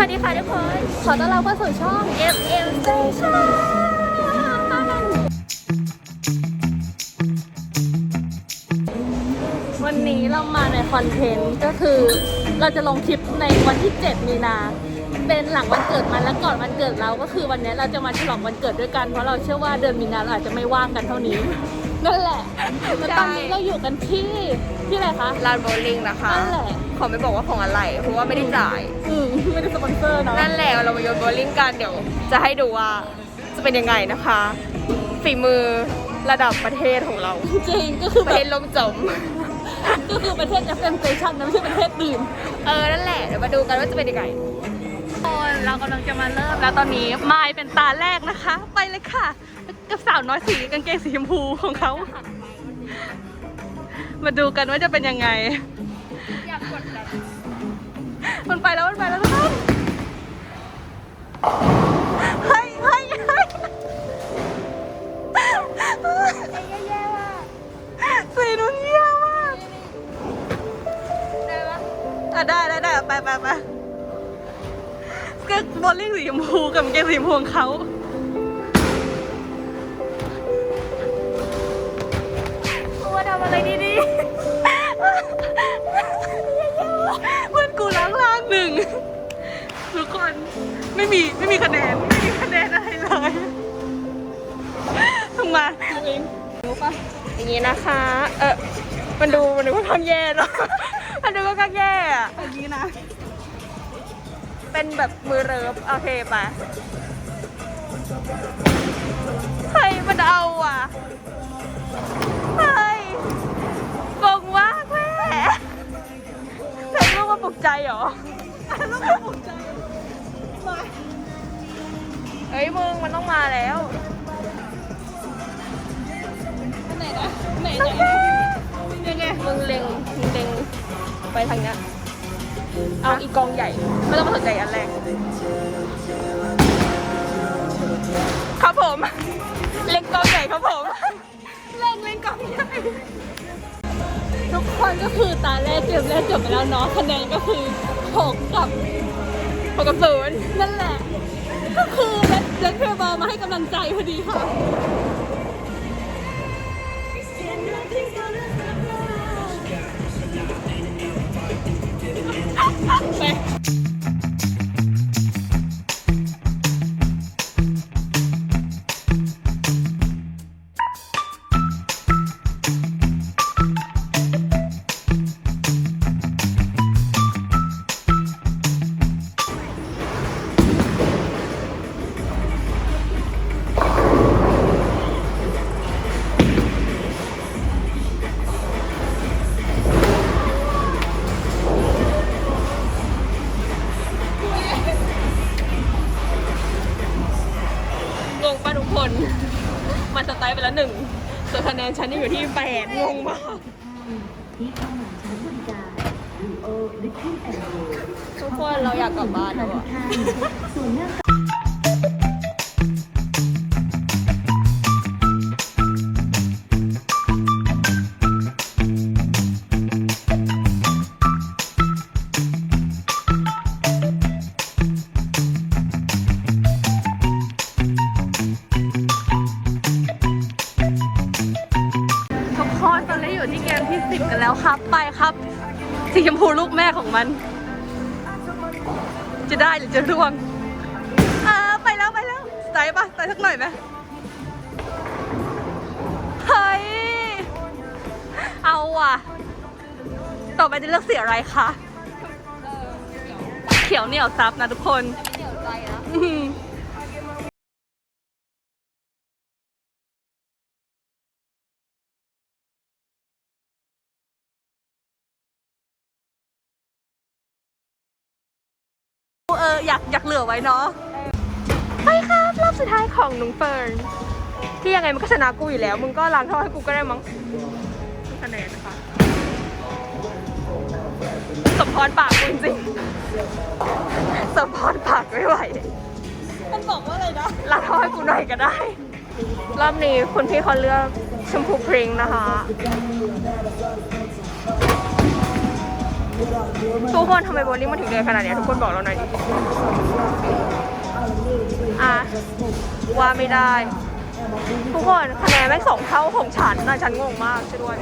วัสดีค่ะทุกคน ขอต้อนรับเข้าสู่ช่อง FM Station วันนี้เรามาในคอนเทนต์ก็คือ เราจะลงคลิปในวันที่ 7 มีนา เป็นหลังวันเกิดมันและก่อนวันเกิดเราก็คือวันนี้เราจะมาฉลองวันเกิดด้วยกัน เพราะเราเชื่อว่าเดือนมีนาเราอาจจะไม่ว่างกันเท่านี้ นั่นแหละแล้วตอนนี้เราอยู่กันที่ ที่อะไรคะลานโบว์ลิ่งนะคะนั่นแหละ ขอไม่บอกว่าของอะไร เพราะว่าไม่ได้จ่าย อืมไม่ได้สปอนเซอร์เนาะนั่นแหละเรามาโยนโบว์ลิ่งกันเดี๋ยว จะให้ดูว่าจะเป็นยังไงนะคะ ฝีมือระดับประเทศของเรา จริงก็คือปแบระเทบศลมจม ก็คือประเทศ FM Station นะไม่ใช่ประเทศอื่น เออ นั่นแหละ เดี๋ยวมาดูกันว่าจะเป็นยังไงคนเรากำลังจะมาเริ่มแล้วตอนนี้มายเป็นตาแรกนะคะ ไปเลยค่ะ กับสาวน้อยสีกางเกงสีชมพูของเขา มาดูกันว่าจะเป็นยังไง อยากกดดันมันไปแล้วมันไปแล้วทุกคนเฮ้ยเฮ้ยเฮ้ยสีนุ่นเยี่ยมมากได้ปะอะได้ได้ได้ไปไปไปก็บอลลิ่งสีชมพูกับเกงสีชมพูของเขา เพื่อนกูล้างล่างหนึ่งทุกคนไม่มีไม่มีคะแนนไม่มีคะแนนอะไรเลยทำมาดูเองรู้ปะๆอย่างนี้นะคะ เออมันดูมันดูค่อนข้างแย่เนาะมันดูค่อนข้างแย่อะแบบนี้นะ เป็นแบบมือเริฟโอเคไปเฮ้ยมันเอาอะ กมาปลุกใจเหรอต้องมาปลุกใจมาเฮ้ยมึงมันต้องมาแล้วไหนนะไหนไหนยังไงมึงเล็งมึงเล็งไปทางเนี้ยเอาอีกกองใหญ่ ไม่ต้องมาสนใจอันแรกครับผม เล็งกองใหญ่ครับผม เล็งเล็งกองใหญ่ ทุกคนก็คือตาแรกเกมแรกจบไปแล้วเนาะคะแนนก็คือหกกับหกกับศูนย์นั่นแหละ ก็คือเลนเลนเพลบอลมาให้กำลังใจพอดีค่ะ ส่วนคะแนนฉันยังอยู่ที่แปดงงมากที่เข้ามาใช้บริการดูโอลิควิดแอนด์โรทุกคนเราอยากกลับบ้านแล้วอะ สีชมพูลูกแม่ของมัน จะได้หรือจะร่วงอ่าไปแล้วไปแล้วใส่ปะใส่สักหน่อยไหมเฮ้ย เอาว่ะ ต่อไปจะเลือกสีอะไรคะ เขียวเหนียวซับนะทุกคนเดี๋ยวใจนะ อืมเอออยากอยากเหลือไว้เนาะไปครับรอบสุดท้ายของน้องเฟิร์นที่ยังไงมันก็ชนะกูอยู่แล้ว มึงก็ล้างท่อให้กูก็ได้มั้งคะแนนนะคะสมพรปากกูจริงๆสมพรปากไม่ไหวมันบอกว่าอะไรนะล้างท่อให้กูหน่อยก็ได้ รอบนี้คุณพี่เขาเลือกชมพูพริงค์นะคะ ทุกคนทำไมโบลิ่งมันถึงเดินขนาดเนี้ยทุกคนบอกเราหน่อยดิอะว่าไม่ได้ ทุกคนคะแนนแม่งสองเท่าของฉันนะฉันงงมากช่วยด้วย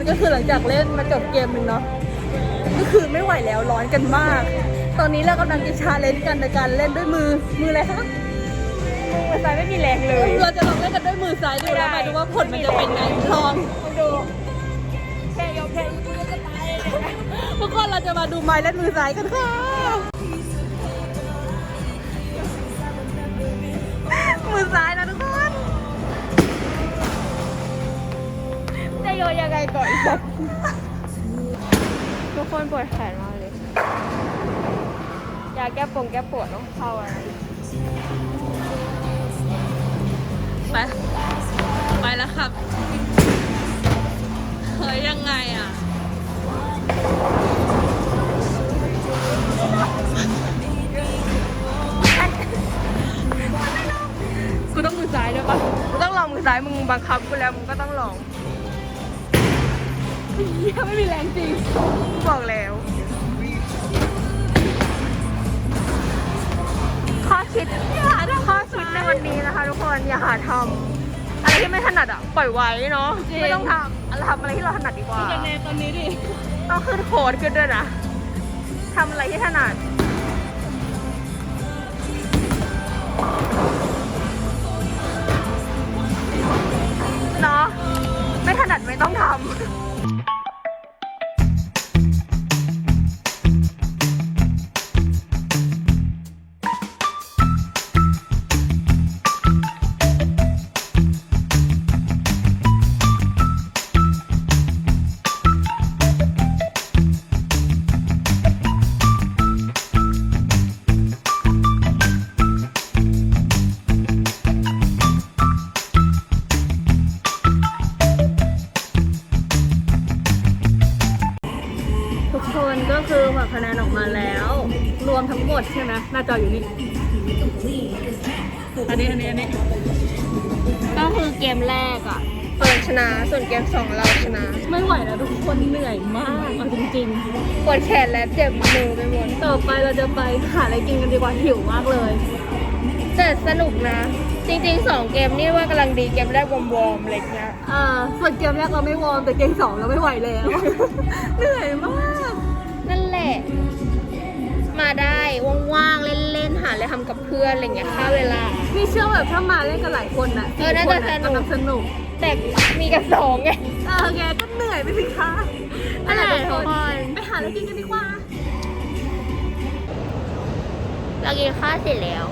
กคนก็คือหลังจากเล่นมาจบเกมหนึ่งเนาะก็คือไม่ไหวแล้วร้อนกันมาก ตอนนี้เรากำลังจะชาเลนจ์กันในการเล่นด้วยมือมืออะไรคะมือซ้ายไม่มีแรงเลย เราจะลองเล่นกันด้วยมือซ้ายดูแล้วมาดูว่าผลมันจะเป็นไงลองมาดูแค่ยกแค่กูจะตายเลยนะทุกคนเราจะมาดูไม้เล่นมือซ้ายกันค่ะมือซ้าย โยนยังไงก่อนทุกคนปวดแขนมากเลยยาแก้ปวงแก้ปวดต้องเข้าอะไรไป ไปแล้วครับเฮ้ยยังไงอะกูต้องมือซ้ายด้วยปะกูต้องลองมือซ้ายมึงบังคับกูแล้วมึงก็ต้องลอง เหี้ยไม่มีแรงจริงกูบอกแล้ว ข้อคิดข้อคิดในวันนี้นะคะ ทุกคนอย่าหาทำอะไรที่ไม่ถนัดอะปล่อยไว้เนาะไม่ต้องทำอะไรทำอะไรที่เราถนัดดีกว่าคะแนนตอนนี้ดิ ต้องขึ้นโค้ดขึ้นด้วยนะทำอะไรที่ถนัด จออยู่นี่ อันนี้อันนี้อันนี้ก็คือเกมแรกอะเฟิร์นชนะ ส่วนเกมสองเราชนะ ไม่ไหวแล้วทุกคนเหนื่อยมากเอาจริงปวดแขนและเจ็บมือไปหมด ๆ ต่อไปเราจะไปหาอะไรกินกันดีกว่าหิวมากเลย แต่สนุกนะ จริงๆสองเกมนี่ว่ากำลังดีเกมแรกวอร์มๆอะไรเงี้ย อ่าส่วนเกมแรกเราไม่วอร์มแต่เกมสองเราไม่ไหวแล้ว เหนื่อยมาก นั่นแหละ มาได้ว่างๆเล่นๆหาอะไรทำกับเพื่อนอะไรเงี้ยค่าเวลานี่เชื่อแบบถ้ามาเล่นกันหลายคนนะเออน่าจะสี่คสนุก สนุก แต่มีกันสองไง เออแกก็เหนื่อยไปสิคะนั่นแหละทุกทุกคน ไปหาอะไรกินกันดีกว่า เรากินข้าวเสร็จแล้ว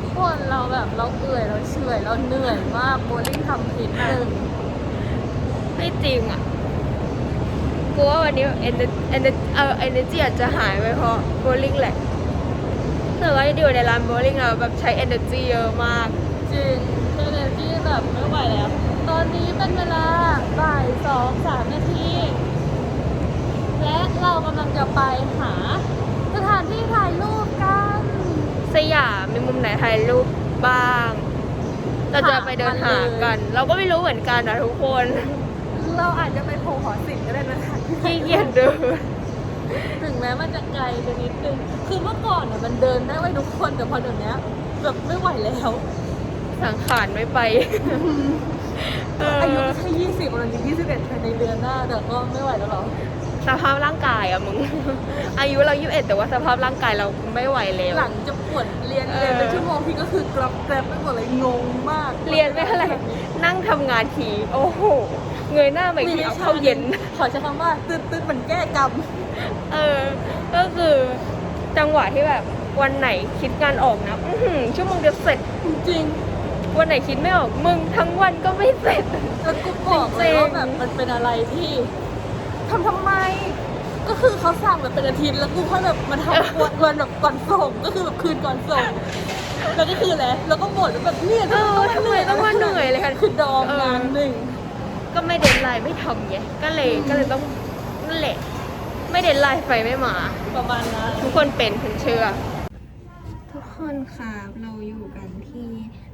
ทุกคนเราแบบเราเอื่อยเราเฉอยเราเหนื่อยมากโบลิ่งทำผิดหนึ่งไม่จริงอะ กูว่าวันนี้เอเนเอเนเออเอเนจีอาจจะหายไปเพราะโบลิ่งแหละแต่ว่าอยู่ในร้านโบลิ่งเราแบบใช้ energy เยอะมาก จริงคือเนที่แบบไม่ไหวแล้ว ตอนนี้เป็นเวลาบ่ายสองสามนาที และเรากำลังจะไปหา สถานที่ถ่ายรูปกัน สยามมีมุมไหนถ่ายรูปบ้างเราจะไปเดินหากัน เราก็ไม่รู้เหมือนกันนะทุกคน เราอาจจะไปโพหอศิลป์ก็ได้นะคะ ขี้เกียจเดิน ถึงแม้มันจะไกลไปนิดนึง คือเมื่อก่อนน่ะมันเดินได้ไว้ทุกคนแต่พอเดี๋ยวนี้แบบไม่ไหวแล้ว สังขารไม่ไปเอออายุแค่ยี่สิบกำลังจะยี่สิบเอ็ดภายในเดือนหน้าแต่ก็ไม่ไหวแล้วหรอสภาพร่างกายอะมึง อายุเรา 21 แต่ว่าสภาพร่างกายเราไม่ไหวแล้วหลังจะปวดเรียนเออเรียนเป็นชั่วโมงพี่ก็คือกรับแกรบไปหมดเลยงงมาก เรียนไม่เท่าไหร่นั่งทำงานที โอ้โห เงยหน้าไปอีกทีเอาเข้าเย็น ขอใช้คำว่าตื่นตื่นเหมือนแก้กรรมเออ ก็คือจังหวะที่แบบวันไหนคิดงานออกนะอื้อหือชั่วโมงเดียวเสร็จ จริงวันไหนคิดไม่ออก มึงทั้งวันก็ไม่เสร็จแล้วกูบอกเลยว่าแบบมันเป็นอะไรที่ทำทำไม ก็คือเขาสั่งแบบเป็นอาทิตย์แล้วกูค่อยแบบมาทำวันวันแบบก่อนส่งก็คือแบบคืนก่อนส่งแล้วก็คือแล้วแล้วก็บ่นว่าแบบเนี่ยเออทำไมต้องมาเหนื่อยเลยกันคือดองงานหนึ่ง ก็ไม่เดนไลน์ไม่ทำไงก็เลยก็เลยต้องนั่นแหละ ไม่เดนไลน์ไฟไม่มา ประมาณนั้นทุกคนเป็นฉันเชื่อ ทุกคนค่ะเราอยู่กันที่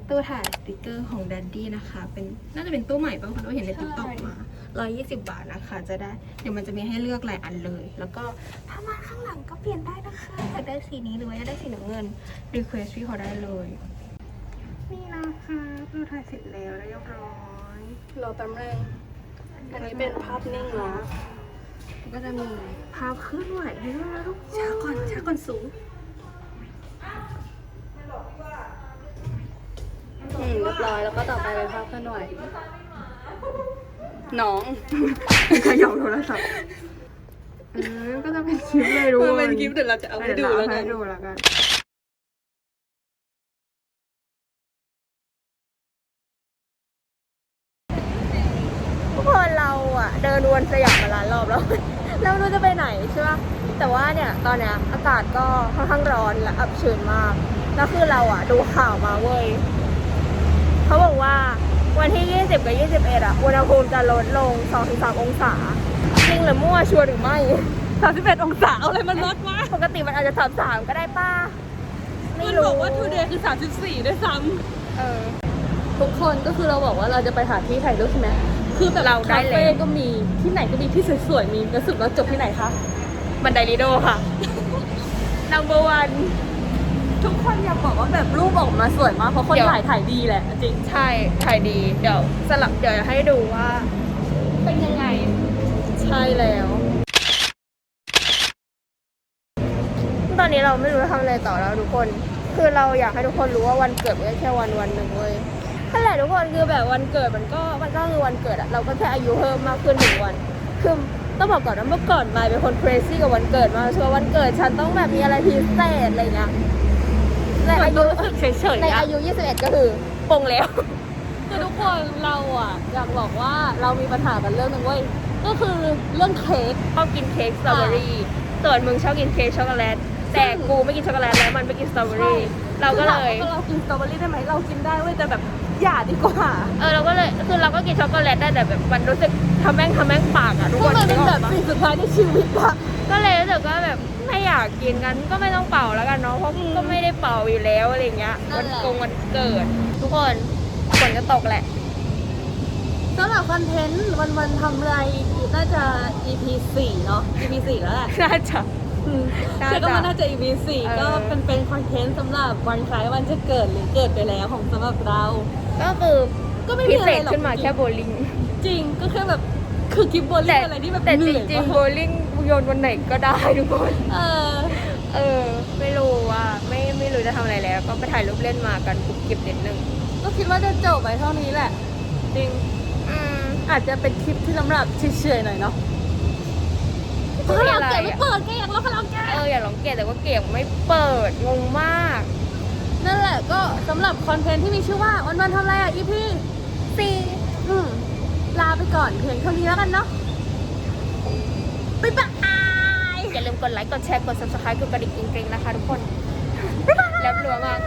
ตู้ถ่ายสติกเกอร์ของดัดดี้นะคะ เป็นน่าจะเป็นตู้ใหม่ป่ะคะเราเห็นในติ๊กต็อกมา 120 บาทนะคะ จะได้ เดี๋ยวมันจะมีให้เลือกหลายอันเลย แล้วก็ผ้าม่านข้างหลังก็เปลี่ยนได้นะคะอยากได้สีนี้หรือว่าอยากได้สีน้ำเงินรีเควสที่เขาได้เลย นี่นะคะตู้ถ่ายเสร็จแล้วเรียบร้อย รอแป๊บนึงอันนี้เป็นภาพนิ่งนะก็จะมีภาพเคลื่อนไหวให้ด้วยนะทุกคนช้าก่อนช้าก่อนสูงอืมเรียบร้อยแล้วก็ต่อไปเป็นภาพเคลื่อนไหวน้องขยับโทรศัพท์เออก็จะเป็นคลิปเลยดูมันเป็นคลิปเดี๋ยวเราจะเอาให้ดูแล้วกันให้ดูแล้วกัน ทุกคนเราอะเดินวนสยามมาหลายรอบแล้ว เราไม่รู้จะไปไหนใช่ปะแต่ว่าเนี่ยตอนเนี้ยอากาศก็ค่อนข้างร้อนและอับชื้นมาก แล้วคือเราอะดูข่าวมาเว้ยเขาบอกว่าวันที่ 20 กับ 21อะอุณหภูมิจะลดลง 2-3 องศา จริงหรือมั่วชัวร์หรือไม่ 31 องศาเอาอะไรมันลดวะ ปกติมันอาจจะ 33 ก็ได้ป้า ไม่มันรู้บอกว่า today คือ 34 ด้วยซ้เออำทุกคนก็คือเราบอกว่าเราจะไปหาที่ถ่ายรูปใช่ไหม คือแบบเราได้คาแล้วเฟ่ก็มีที่ไหนก็มีที่สวยๆมีแล้วสุดเราจบที่ไหนคะบันไดลีโดค่ะ number one ทุกคนอยากบอกว่าแบบรูปออกมาสวยมากเพราะคนเดี๋ยวถ่ายถ่ายดีแหละจริงใช่ถ่ายดีเดี๋ยวสลับเดี๋ยวให้ดูว่า เป็นยังไง ใช่แล้ว ตอนนี้เราไม่รู้จะทำอะไรต่อแล้วทุกคน คือเราอยากให้ทุกคนรู้ว่าวันเกิดไม่ใช่แค่วันวันหนึ่งเว้ย นั่นแหละทุกคนคือแบบวันเกิดมันก็มันก็คือวันเกิดอะเราก็แค่อายุเพิ่มมากขึ้นหนึ่งวันคือต้องบอกก่อนว่าเมื่อก่อนมายเป็นคน crazy กับวันเกิดมากชัวร์วันเกิดฉันต้องแบบมีอะไรพิเศษอะไรเงี้ยในอายุรู้สึกเฉยๆในอะอายุ 21 ก็คือปลงแล้ว คือทุกคนเราอะอยากบอกว่าเรามีปัญหากันเรื่องหนึงเว้ยก็คือเรื่องเค้ก ชอบกินเค้กสตรอเบอรี่ส่วนมึงชอบกินเค้กช็อกโกแลต แต่กูไม่กินช็อกโกแลตแล้วมันไม่กินสตรอเบอรี่ เราก็เลย คือเรากินสตรอเบอรี่ได้ไหมเรากินได้เว้ยแต่แบบ อย่าดีกว่า เออเราก็เลยคือเราก็กินช็อกโกแลตได้แต่แบบมันรู้สึกทำแม่งทำแม่งปากอะทุกก็คนมันเป็นนึกอแบอกบปะสิ่งสุดท้ายในชีวิตอะก็เลยรู้สึกว่าแบบไม่อยากกินกันก็ไม่ต้องเป่าแล้วกันเนาะเพราะก็ไม่ได้เป่าอยู่แล้วอะไรเงี้ยวันกงวันเกิด ทุกคนฝนจะตกแหละ สำหรับคอนเทนต์วันวันๆทำอะไรน่าจะ EP 4เนาะ EP 4แล้วแหละน่าจะ อืมน่าจะใช่ก็มันน่าจะ EP เออ4ก็เป็นเป็นคอนเทนต์สำหรับวันคล้ายวันจะเกิดหรือเกิดไปแล้วของสำหรับเรา ก็คือก็ไม่พิมีอะเศไรษหรอกขึ้นมาแค่โบลิ่งจริงก็แค่แบบคือกิฟต์โบลิ่แต่งอะไรที่แบบแต่เหจนื่อยริงๆมากโบลิ่งโยนวันไหนก็ได้ทุกคน เออเออ ไม่รู้ว่าไม่ไม่รู้จะทำอะไรแล้ว ก็ไปถ่ายรูปเล่นมากันกุบกิบนิดนึงก็คิดว่าจะจบไปเท่านี้แหละ จริงอืม อาจจะเป็นคลิปที่สำหรับเฉยๆหน่อยเนาะไม่มีอะไรเก็บไม่อะ เปิดแกอยากร้องคาราโอเกะเอออย่าลองเกตแต่ว่าเก็บไม่เปิดงงมาก นั่นแหละก็สำหรับคอนเทนต์ที่มีชื่อว่าวันวันๆทำอะไรอะ EP สี่อืมลาไปก่อนเพียงเท่านี้แล้วกันเนาะบ๊ายบาย อย่าลืมกดไลค์ กดแชร์ กด subscribe กดกระดิ่งกริ๊งๆนะคะทุกคน แล้วรัวมาก